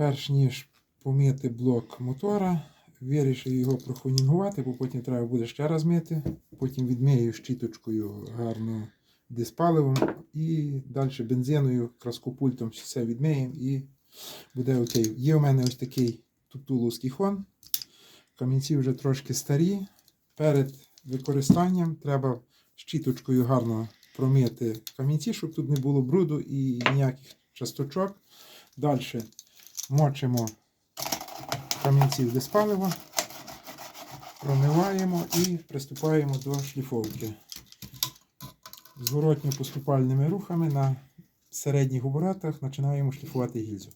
перш ніж помити блок мотора, вирішив його прохонінгувати, бо потім треба буде ще раз мити. Потім відмию щіточкою гарно диспаливом і далі бензиною, краскопультом все відмиємо і буде окей. Є у мене ось такий тутуловський хон. Камінці вже трошки старі. Перед використанням треба щіточкою гарно промити камінці, щоб тут не було бруду і ніяких часточок. Далі мочимо камінців без палива, промиваємо і приступаємо до шліфовки. Зворотньо поступальними рухами на середніх оборотах починаємо шліфувати гільзу.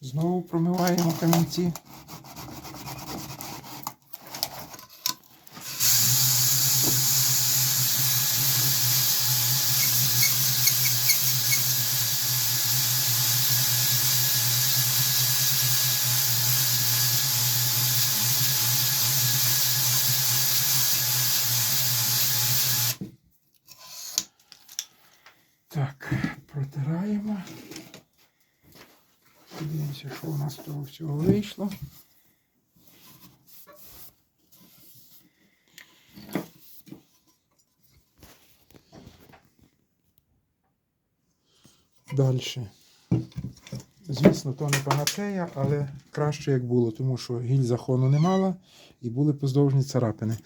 Знову промиваємо камінці. Так, протираємо. Подивимося, що у нас з того всього вийшло. Далі. Звісно, то не панацея, але краще як було, тому що гільза хону не мала і були поздовжні царапини.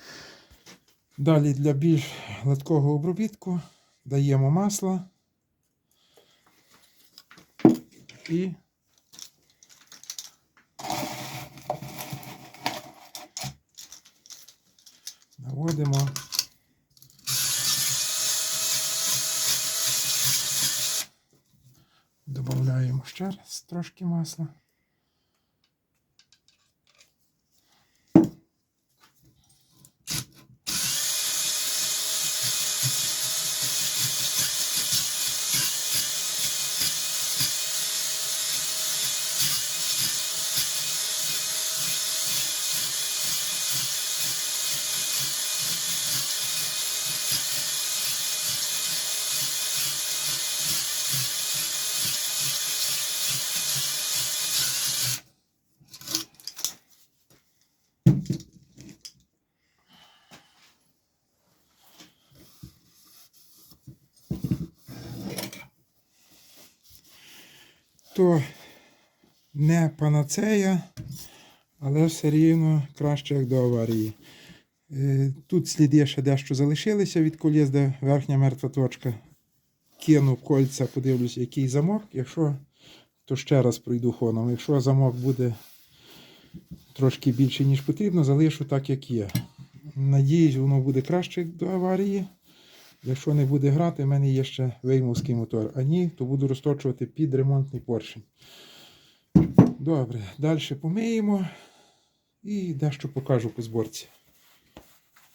Далі для більш гладкого обробітку даємо масло і наводимо. Додаємо ще раз трошки масла. То не панацея, але все рівно краще, як до аварії. Е, Тут сліди ще дещо залишилися від коліс, верхня мертва точка. Кину кольця, подивлюся, який замок. Якщо, то ще раз пройду хоном. Якщо замок буде трошки більше, ніж потрібно, залишу так, як є. Надіюсь, воно буде краще до аварії. Якщо не буде грати, в мене є ще веймовський мотор. А ні, то буду розточувати під ремонтний поршень. Добре, далі помиємо і дещо покажу по зборці.